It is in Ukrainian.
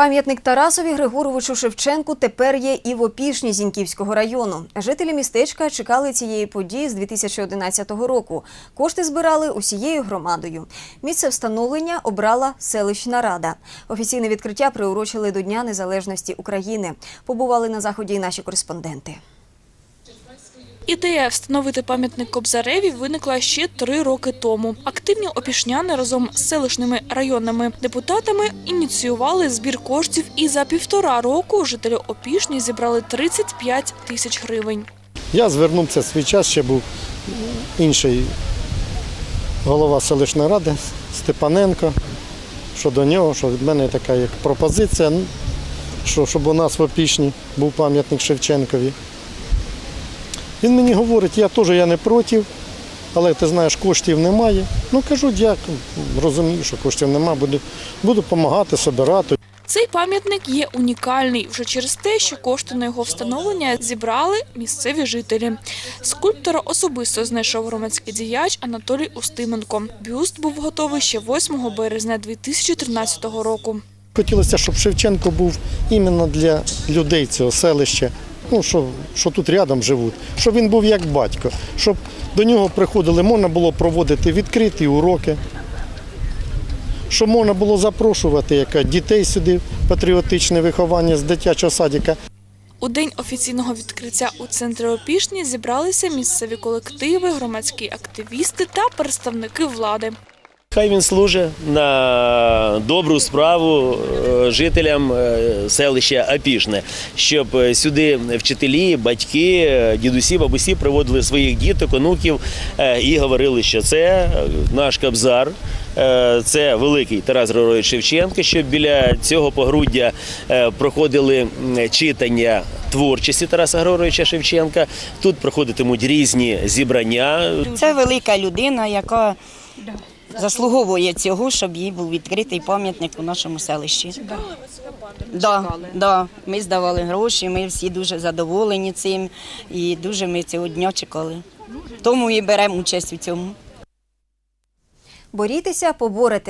Пам'ятник Тарасові Григоровичу Шевченку тепер є і в Опішні Зіньківського району. Жителі містечка чекали цієї події з 2011 року. Кошти збирали усією громадою. Місце встановлення обрала селищна рада. Офіційне відкриття приурочили до Дня Незалежності України. Побували на заході і наші кореспонденти. Ідея встановити пам'ятник Кобзареві виникла ще три роки тому. Активні опішняни разом з селищними районними депутатами ініціювали збір коштів і за півтора року жителі Опішні зібрали 35 тисяч гривень. Я звернувся свій час, ще був інший голова селищної ради Степаненко. Щодо нього, що від мене така як пропозиція, що, щоб у нас в Опішні був пам'ятник Шевченкові. Він мені говорить, я теж я не проти, але ти знаєш, коштів немає. Ну кажу, дякую, розумію, що коштів немає, буду, буду допомагати, собирати. Цей пам'ятник є унікальний вже через те, що кошти на його встановлення зібрали місцеві жителі. Скульптора особисто знайшов громадський діяч Анатолій Устименко. Бюст був готовий ще 8 березня 2013 року. Хотілося, щоб Шевченко був іменно для людей цього селища, ну, що, що тут рядом живуть, щоб він був як батько, щоб до нього приходили, можна було проводити відкриті уроки, щоб можна було запрошувати яка, дітей сюди, патріотичне виховання з дитячого садика. У день офіційного відкриття у центрі Опішні зібралися місцеві колективи, громадські активісти та представники влади. Хай він служить на добру справу е, жителям е, селища Апішне, щоб е, сюди вчителі, батьки, дідусі, бабусі приводили своїх діток, онуків і говорили, що це наш кабзар. Це великий Тарас Григорович Шевченко, щоб біля цього погруддя проходили читання творчості Тараса Григоровича Шевченка. Тут проходитимуть різні зібрання, Це велика людина, яка заслуговує цього, щоб їй був відкритий пам'ятник у нашому селищі. Да, да. Ми здавали гроші, ми всі дуже задоволені цим і дуже ми цього дня чекали. Тому і беремо участь у цьому. Борітися, поборете.